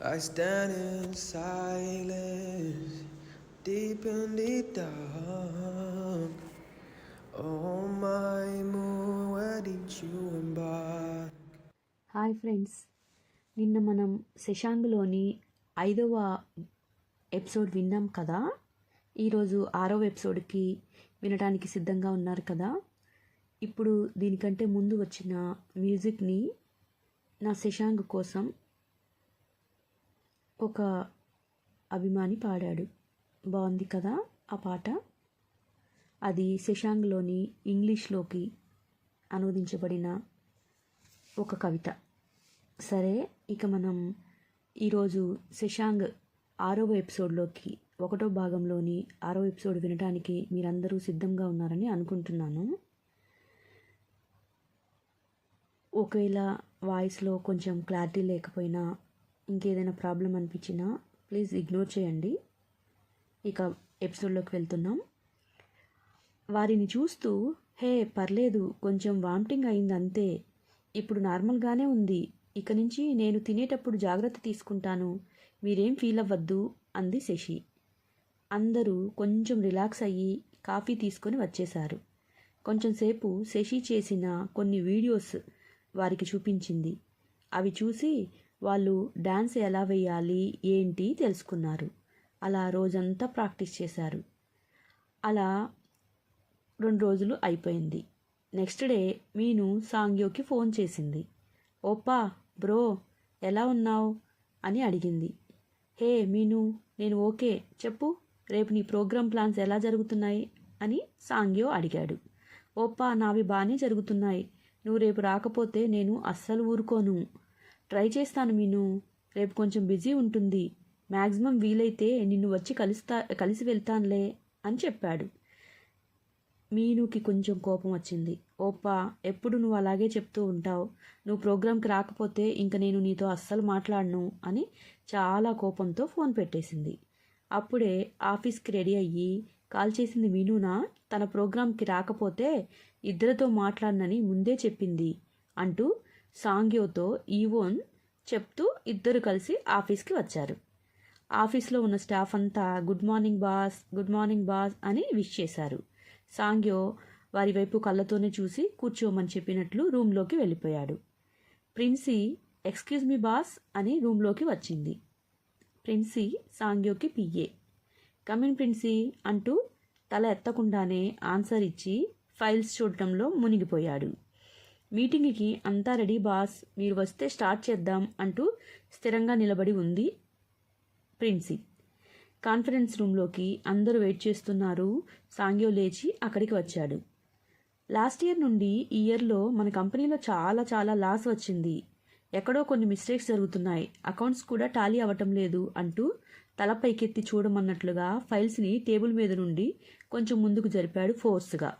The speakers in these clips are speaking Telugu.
I stand in silence, deep in the dark. Oh my moon, where did you embark? Hi friends నిన్న మనం శశాంగ్లోని ఐదవ ఎపిసోడ్ విన్నాం కదా ఈరోజు ఆరవ ఎపిసోడ్కి వినడానికి సిద్ధంగా ఉన్నారు కదా ఇప్పుడు దీనికంటే ముందు వచ్చిన మ్యూజిక్ని నా శశాంగ్ కోసం ఒక అభిమాని పాడాడు. బాగుంది కదా ఆ పాట? అది శశాంక్లోని ఇంగ్లీష్లోకి అనువదించబడిన ఒక కవిత. సరే ఇక మనం ఈరోజు శశాంక్ ఆరవ ఎపిసోడ్లోకి ఒకటో భాగంలోని ఆరో ఎపిసోడ్ వినడానికి మీరందరూ సిద్ధంగా ఉన్నారని అనుకుంటున్నాను. ఒకవేళ వాయిస్లో కొంచెం క్లారిటీ లేకపోయినా ఇంకేదైనా ప్రాబ్లం అనిపించినా ప్లీజ్ ఇగ్నోర్ చేయండి. ఇక ఎపిసోడ్లోకి వెళ్తున్నాం. వారిని చూస్తూ హే పర్లేదు కొంచెం వామిటింగ్ అయింది అంతే. ఇప్పుడు నార్మల్గానే ఉంది. ఇక నుంచి నేను తినేటప్పుడు జాగ్రత్త తీసుకుంటాను. మీరేం ఫీల్ అవ్వద్దు అంది శశి. అందరూ కొంచెం రిలాక్స్ అయ్యి కాఫీ తీసుకొని వచ్చేశారు. కొంచెంసేపు శశి చేసిన కొన్ని వీడియోస్ వారికి చూపించింది. అవి చూసి వాళ్ళు డ్యాన్స్ ఎలా వేయాలి ఏంటి తెలుసుకున్నారు. అలా రోజంతా ప్రాక్టీస్ చేశారు. అలా రెండు రోజులు అయిపోయింది. నెక్స్ట్ డే మీను సాంగ్యోకి ఫోన్ చేసింది. ఓపా బ్రో ఎలా ఉన్నావు? అని అడిగింది. హే మీను నేను ఓకే. చెప్పు రేపు నీ ప్రోగ్రామ్ ప్లాన్స్ ఎలా జరుగుతున్నాయి? అని సాంగ్యో అడిగాడు. ఓపా నావి బాగానే జరుగుతున్నాయి. నువ్వు రేపు రాకపోతే నేను అస్సలు ఊరుకోను. ట్రై చేస్తాను మీను. రేపు కొంచెం బిజీ ఉంటుంది. మ్యాక్సిమం వీలైతే నిన్ను వచ్చి కలుస్తా కలిసి వెళ్తానులే అని చెప్పాడు. మీనుకి కొంచెం కోపం వచ్చింది. ఓప్పా ఎప్పుడు నువ్వు అలాగే చెప్తూ ఉంటావు? నువ్వు ప్రోగ్రాంకి రాకపోతే ఇంక నేను నీతో అస్సలు మాట్లాడను అని చాలా కోపంతో ఫోన్ పెట్టేసింది. అప్పుడే ఆఫీస్కి రెడీ అయ్యి కాల్ చేసింది మీనునా? తన ప్రోగ్రాంకి రాకపోతే ఇద్దరితో మాట్లాడనని ముందే చెప్పింది అంటూ సాంగ్యోతో ఈవోన్ చెప్తూ ఇద్దరు కలిసి ఆఫీస్కి వచ్చారు. ఆఫీస్లో ఉన్న స్టాఫ్ అంతా good morning boss good morning boss అని విష్ చేశారు. సాంగ్యో వారి వైపు కళ్ళతోనే చూసి కూర్చోమని చెప్పినట్లు రూమ్లోకి వెళ్ళిపోయాడు. ప్రిన్సీ ఎక్స్క్యూజ్ మీ బాస్ అని రూమ్లోకి వచ్చింది. ప్రిన్సీ సాంగ్యోకి పియ్యే కమిన్ ప్రిన్సీ అంటూ తల ఎత్తకుండానే ఆన్సర్ ఇచ్చి ఫైల్స్ చూడటంలో మునిగిపోయాడు. మీటింగ్కి అంతా రెడీ బాస్. మీరు వస్తే స్టార్ట్ చేద్దాం అంటూ స్థిరంగా నిలబడి ఉంది ప్రిన్సీ. కాన్ఫరెన్స్ రూమ్లోకి అందరూ వెయిట్ చేస్తున్నారు. సాంగ్యో లేచి అక్కడికి వచ్చాడు. లాస్ట్ ఇయర్ నుండి ఈ ఇయర్లో మన కంపెనీలో చాలా చాలా లాస్ వచ్చింది. ఎక్కడో కొన్ని మిస్టేక్స్ జరుగుతున్నాయి. అకౌంట్స్ కూడా టాలీ అవ్వటం లేదు అంటూ తల పైకెత్తి చూడమన్నట్లుగా ఫైల్స్ని టేబుల్ మీద నుండి కొంచెం ముందుకు జరిపాడు ఫోర్స్గా.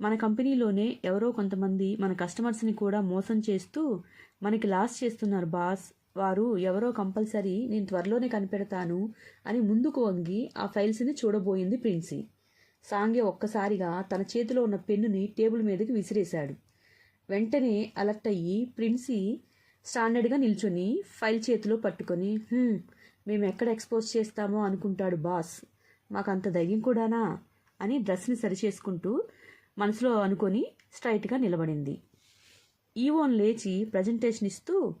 మన కంపెనీలోనే ఎవరో కొంతమంది మన కస్టమర్స్ని కూడా మోసం చేస్తూ మనకి లాస్ చేస్తున్నారు బాస్. వారు ఎవరో కంపల్సరీ నేను త్వరలోనే కనిపెడతాను అని ముందుకు వంగి ఆ ఫైల్స్ని చూడబోయింది ప్రిన్సీ. సాంగే ఒక్కసారిగా తన చేతిలో ఉన్న పెన్నుని టేబుల్ మీదకి విసిరేశాడు. వెంటనే అలర్ట్ అయ్యి ప్రిన్సీ స్టాండర్డ్గా నిల్చొని ఫైల్ చేతిలో పట్టుకొని మేము ఎక్కడ ఎక్స్పోజ్ చేస్తామో అనుకుంటాడు బాస్. మాకు అంత ధైర్యం కూడానా? అని డ్రెస్ని సరిచేసుకుంటూ మనసులో అనుకొని స్ట్రైట్గా నిలబడింది. E ఈవోన్ లేచి ప్రజెంటేషన్ ఇస్తూ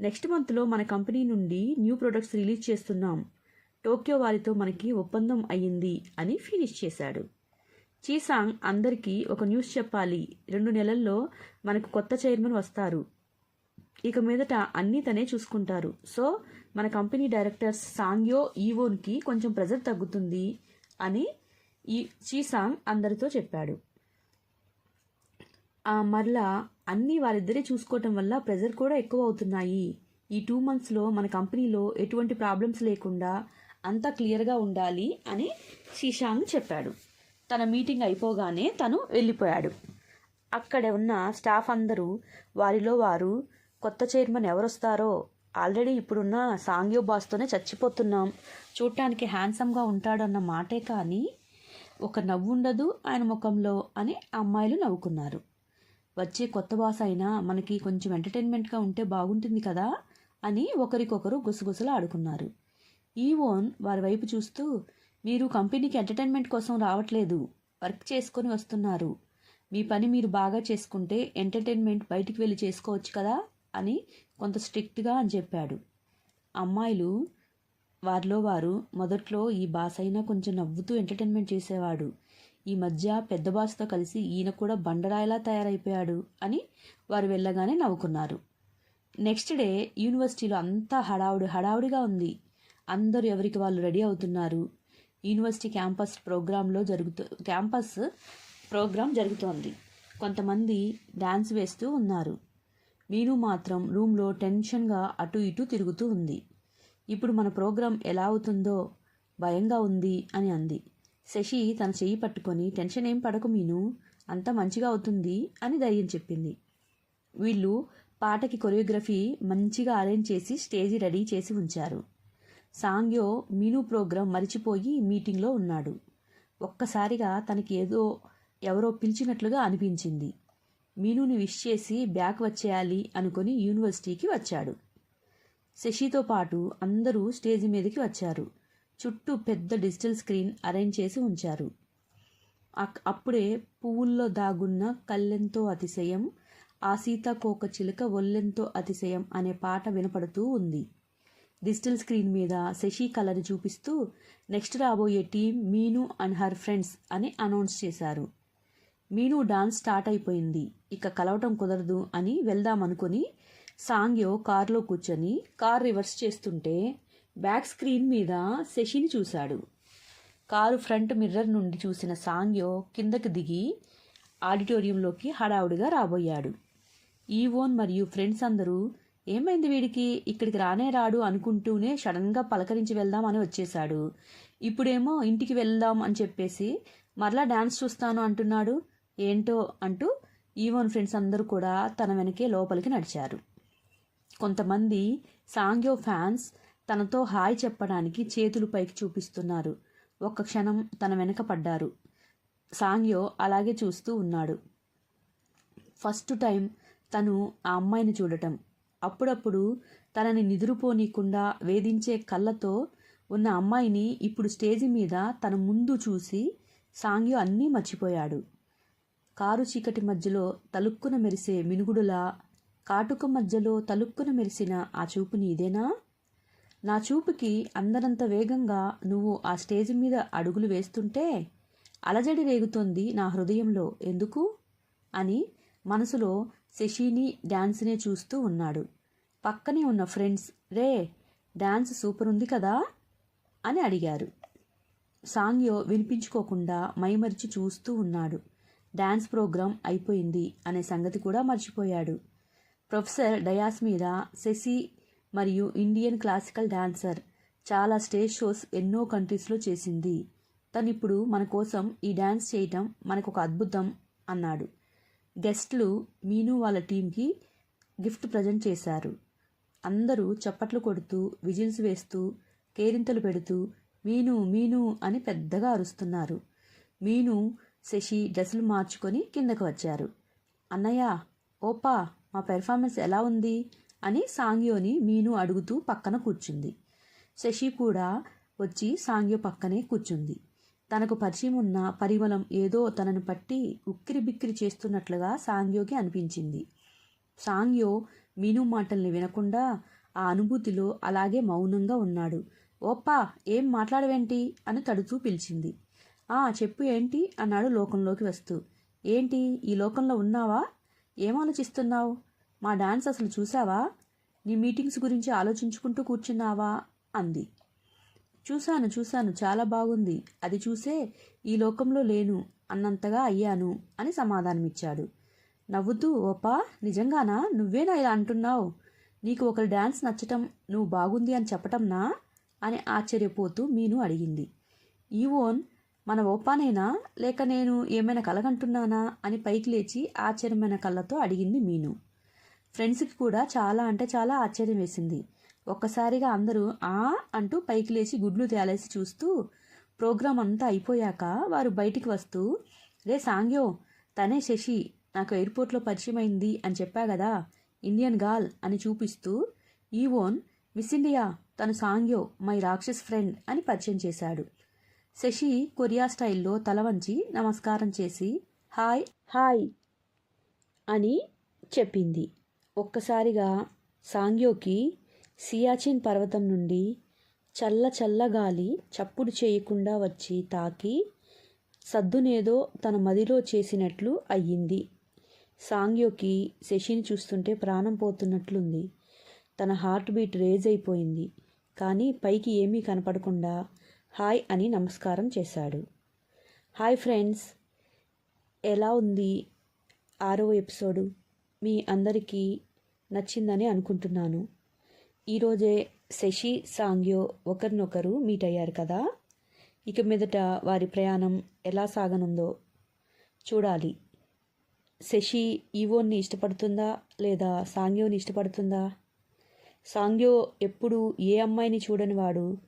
నెక్స్ట్ మంత్లో మన కంపెనీ నుండి న్యూ ప్రొడక్ట్స్ రిలీజ్ చేస్తున్నాం. టోక్యో వారితో మనకి ఒప్పందం అయ్యింది అని ఫినిష్ చేశాడు. చీసాంగ్ అందరికీ ఒక న్యూస్ చెప్పాలి. రెండు నెలల్లో మనకు కొత్త చైర్మన్ వస్తారు. ఇక మీదట అన్నీ తనే చూసుకుంటారు. సో మన కంపెనీ డైరెక్టర్స్ సాంగ్యో ఈవోన్కి కొంచెం ప్రెజర్ తగ్గుతుంది అని ఈ చీసాంగ్ అందరితో చెప్పాడు. మరలా అన్నీ వారిద్దరే చూసుకోవటం వల్ల ప్రెజర్ కూడా ఎక్కువ అవుతున్నాయి ఈ టూ మంత్స్లో మన కంపెనీలో ఎటువంటి ప్రాబ్లమ్స్ లేకుండా అంతా క్లియర్గా ఉండాలి అని శీషాంగ్ చెప్పాడు. తన మీటింగ్ అయిపోగానే తను వెళ్ళిపోయాడు. అక్కడ ఉన్న స్టాఫ్ అందరూ వారిలో వారు కొత్త చైర్మన్ ఎవరొస్తారో ఆల్రెడీ ఇప్పుడున్న సాంగ్యో బాస్తోనే చచ్చిపోతున్నాం చూడటానికి హ్యాండ్సమ్గా ఉంటాడన్న మాటే కానీ ఒక నవ్వు ఉండదు ఆయన ముఖంలో అని అమ్మాయిలు నవ్వుకున్నారు. వచ్చే కొత్త బాస్ అయినా మనకి కొంచెం ఎంటర్టైన్మెంట్గా ఉంటే బాగుంటుంది కదా అని ఒకరికొకరు గుసగుసలు ఆడుకున్నారు. ఈవోన్ వారి వైపు చూస్తూ మీరు కంపెనీకి ఎంటర్టైన్మెంట్ కోసం రావట్లేదు వర్క్ చేసుకొని వస్తున్నారు మీ పని మీరు బాగా చేసుకుంటే ఎంటర్టైన్మెంట్ బయటికి వెళ్ళి చేసుకోవచ్చు కదా అని కొంత స్ట్రిక్ట్గా అని చెప్పాడు. అమ్మాయిలు వారిలో వారు మొదట్లో ఈ బాస్ అయినా కొంచెం నవ్వుతూ ఎంటర్టైన్మెంట్ చేసేవాడు. ఈ మధ్య పెద్ద బాసుతో కలిసి ఈయన కూడా బండరాయిలా తయారైపోయాడు అని వారు వెళ్ళగానే నవ్వుకున్నారు. నెక్స్ట్ డే యూనివర్సిటీలో అంతా హడావుడి హడావుడిగా ఉంది. అందరూ ఎవరికి వాళ్ళు రెడీ అవుతున్నారు. యూనివర్సిటీ క్యాంపస్ ప్రోగ్రాంలో జరుగుతూ క్యాంపస్ ప్రోగ్రాం జరుగుతోంది. కొంతమంది డ్యాన్స్ వేస్తూ ఉన్నారు. మీరు మాత్రం రూమ్లో టెన్షన్గా అటు ఇటు తిరుగుతూ ఉంది. ఇప్పుడు మన ప్రోగ్రాం ఎలా అవుతుందో భయంగా ఉంది అని అంది. శశి తన చెయ్యి పట్టుకొని టెన్షన్ ఏం పడకు మీను అంతా మంచిగా అవుతుంది అని ధైర్యం చెప్పింది. వీళ్ళు పాటకి కొరియోగ్రఫీ మంచిగా అరేంజ్ చేసి స్టేజి రెడీ చేసి ఉంచారు. సాంగ్యో మీను ప్రోగ్రాం మరిచిపోయి మీటింగ్లో ఉన్నాడు. ఒక్కసారిగా తనకి ఏదో ఎవరో పిలిచినట్లుగా అనిపించింది. మీనుని విష్ చేసి బ్యాక్ వచ్చేయాలి అనుకొని యూనివర్సిటీకి వచ్చాడు. శశితో పాటు అందరూ స్టేజి మీదకి వచ్చారు. చుట్టూ పెద్ద డిజిటల్ స్క్రీన్ అరేంజ్ చేసి ఉంచారు. అప్పుడే పువ్వుల్లో దాగున్న కళ్ళెంతో అతిశయం ఆ సీతాకోక చిలుక ఒల్లెంతో అతిశయం అనే పాట వినపడుతూ ఉంది. డిజిటల్ స్క్రీన్ మీద శశి కళని చూపిస్తూ నెక్స్ట్ రాబోయే team Meenu and her friends అని అనౌన్స్ చేశారు. మీను డాన్స్ స్టార్ట్ అయిపోయింది. ఇక కలవటం కుదరదు అని వెళ్దామనుకుని సాంగ్యో కారులో కూర్చొని కార్ రివర్స్ చేస్తుంటే బ్యాక్ స్క్రీన్ మీద శశిని చూశాడు. కారు ఫ్రంట్ మిర్రర్ నుండి చూసిన సాంగ్యో కిందకి దిగి ఆడిటోరియంలోకి హడావుడిగా రాబోయాడు. ఈవోన్ మరియు ఫ్రెండ్స్ అందరూ ఏమైంది వీడికి? ఇక్కడికి రానే రాడు అనుకుంటూనే సడన్గా పలకరించి వెళ్దాం అని వచ్చేశాడు. ఇప్పుడేమో ఇంటికి వెళ్దాం అని చెప్పేసి మరలా డాన్స్ చూస్తాను అంటున్నాడు. ఏంటో అంటూ ఈవోన్ ఫ్రెండ్స్ అందరూ కూడా తన వెనకే లోపలికి నడిచారు. కొంతమంది సాంగ్యో ఫ్యాన్స్ తనతో హాయ్ చెప్పడానికి చేతులు పైకి చూపిస్తున్నారు. ఒక్క క్షణం తన వెనక పడ్డారు. సాంగ్యో అలాగే చూస్తూ ఉన్నాడు. ఫస్ట్ టైం తను ఆ అమ్మాయిని చూడటం. అప్పుడప్పుడు తనని నిద్రపోనీయకుండా వేధించే కళ్ళతో ఉన్న అమ్మాయిని ఇప్పుడు స్టేజి మీద తన ముందు చూసి సాంగ్యో అన్నీ మర్చిపోయాడు. కారు చీకటి మధ్యలో తలుక్కున మెరిసే మినుగుడులా కాటుక మధ్యలో తలుక్కున మెరిసిన ఆ చూపుని ఇదేనా? నా చూపుకి అందరంత వేగంగా నువ్వు ఆ స్టేజ్ మీద అడుగులు వేస్తుంటే అలజడి రేగుతోంది నా హృదయంలో. ఎందుకు? అని మనసులో శశిని డ్యాన్స్నే చూస్తూ ఉన్నాడు. పక్కనే ఉన్న ఫ్రెండ్స్ రే డ్యాన్స్ సూపర్ ఉంది కదా? అని అడిగారు. సాంగ్యో వినిపించుకోకుండా మైమరిచి చూస్తూ ఉన్నాడు. డ్యాన్స్ ప్రోగ్రాం అయిపోయింది అనే సంగతి కూడా మర్చిపోయాడు. ప్రొఫెసర్ డయాస్ మీద శశి మరియు ఇండియన్ క్లాసికల్ డాన్సర్. చాలా స్టేజ్ షోస్ ఎన్నో కంట్రీస్లో చేసింది. తను ఇప్పుడు మన కోసం ఈ డ్యాన్స్ చేయటం మనకు ఒక అద్భుతం అన్నాడు. గెస్ట్లు మీను వాళ్ళ టీంకి గిఫ్ట్ ప్రజెంట్ చేశారు. అందరూ చప్పట్లు కొడుతూ విజిల్స్ వేస్తూ కేరింతలు పెడుతూ మీను మీను అని పెద్దగా అరుస్తున్నారు. మీను శశి డ్రెస్సులు మార్చుకొని కిందకు వచ్చారు. అన్నయ్య ఓపా మా పెర్ఫార్మెన్స్ ఎలా ఉంది? అని సాంగ్యోని మీను అడుగుతూ పక్కన కూర్చుంది. శశి కూడా వచ్చి సాంగ్యో పక్కనే కూర్చుంది. తనకు పరిచయం ఉన్న పరిమళం ఏదో తనను పట్టి ఉక్కిరి బిక్కిరి చేస్తున్నట్లుగా సాంగ్యోకి అనిపించింది. సాంగ్యో మీను మాటల్ని వినకుండా ఆ అనుభూతిలో అలాగే మౌనంగా ఉన్నాడు. ఓప్పా ఏం మాట్లాడవేంటి? అని తడుతూ పిలిచింది. ఆ చెప్పు ఏంటి? అన్నాడు లోకంలోకి వస్తూ. ఏంటి ఈ లోకంలో ఉన్నావా? ఏం ఆలోచిస్తున్నావు? మా డాన్స్ అసలు చూసావా నీ మీటింగ్స్ గురించి ఆలోచించుకుంటూ కూర్చున్నావా? అంది. చూశాను చూశాను. చాలా బాగుంది. అది చూసే ఈ లోకంలో లేను అన్నంతగా అయ్యాను అని సమాధానమిచ్చాడు. నవ్వుతూ ఓపా నిజంగానా? నువ్వేనా ఇలా అంటున్నావు? నీకు ఒకరి డ్యాన్స్ నచ్చటం నువ్వు బాగుంది అని చెప్పటంనా? అని ఆశ్చర్యపోతూ మీను అడిగింది. ఈవోన్ మన ఓపానేనా? లేక నేను ఏమైనా కలగంటున్నానా? అని పైకి లేచి ఆశ్చర్యమైన కళ్ళతో అడిగింది మీను. ఫ్రెండ్స్కి కూడా చాలా అంటే చాలా ఆశ్చర్యం వేసింది. ఒక్కసారిగా అందరూ ఆ అంటూ పైకి లేచి గుడ్లు తేలేసి చూస్తూ ప్రోగ్రాం అంతా అయిపోయాక వారు బయటికి వస్తూ రే సాంగ్యో తనే శశి నాకు ఎయిర్పోర్ట్లో పరిచయం అయింది అని చెప్పా కదా ఇండియన్ గాల్ అని చూపిస్తూ ఈవోన్ మిస్ ఇండియా తను సాంగ్యో మై రాక్షస్ ఫ్రెండ్ అని పరిచయం చేశాడు. శశి కొరియా స్టైల్లో తల వంచి నమస్కారం చేసి హాయ్ హాయ్ అని చెప్పింది. ఒక్కసారిగా సాంగ్యోకి సియాచిన్ పర్వతం నుండి చల్ల చల్ల గాలి చప్పుడు చేయకుండా వచ్చి తాకి సద్దునేదో తన మదిలో చేసినట్లు అయ్యింది. సాంగ్యోకి శశిని చూస్తుంటే ప్రాణం పోతున్నట్లుంది. తన హార్ట్ బీట్ రేజ్ అయిపోయింది. కానీ పైకి ఏమీ కనపడకుండా హాయ్ అని నమస్కారం చేశాడు. హాయ్ ఫ్రెండ్స్ ఎలా ఉంది ఆరో ఎపిసోడు? మీ అందరికీ నచ్చిందని అనుకుంటున్నాను. ఈరోజే శశి సాంగ్యో ఒకరినొకరు మీట్ అయ్యారు కదా? ఇక మీదట వారి ప్రయాణం ఎలా సాగనుందో చూడాలి. శశి ఈవోన్ని ఇష్టపడుతుందా లేదా సాంగ్యోని ఇష్టపడుతుందా? సాంగ్యో ఎప్పుడు ఏ అమ్మాయిని చూడని వాడు?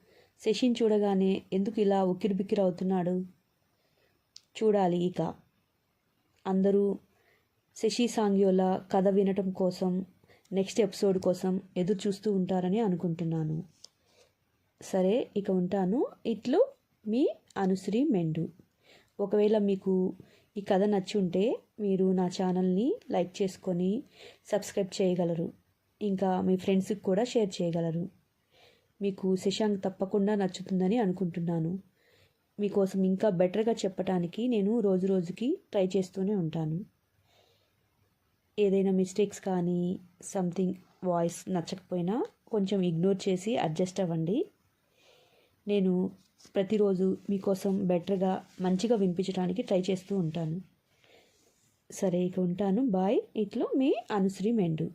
శశిని చూడగానే ఎందుకు ఇలా ఉక్కిరిబిక్కిరి అవుతున్నాడు? చూడాలి ఇక. అందరూ శశి సాంగ్యోల కథ వినటం కోసం నెక్స్ట్ ఎపిసోడ్ కోసం ఎదురు చూస్తూ ఉంటారని అనుకుంటున్నాను. సరే ఇక ఉంటాను. ఇట్లు మీ అనుశ్రీ మెండు. ఒకవేళ మీకు ఈ కథ నచ్చి ఉంటే మీరు నా ఛానల్ని లైక్ చేసుకొని సబ్స్క్రైబ్ చేయగలరు. ఇంకా మీ ఫ్రెండ్స్కి కూడా షేర్ చేయగలరు. మీకు శశాంక్ తప్పకుండా నచ్చుతుందని అనుకుంటున్నాను. మీకోసం ఇంకా బెటర్గా చెప్పడానికి నేను రోజు రోజుకి ట్రై చేస్తూనే ఉంటాను. ఏదైనా మిస్టేక్స్ కానీ సంథింగ్ వాయిస్ నచ్చకపోయినా కొంచెం ఇగ్నోర్ చేసి అడ్జస్ట్ అవ్వండి. నేను ప్రతిరోజు మీకోసం బెటర్గా మంచిగా వినిపించడానికి ట్రై చేస్తూ ఉంటాను. సరే ఇక ఉంటాను. బాయ్ ఇట్లో మీ అనుశ్రీ మెండు.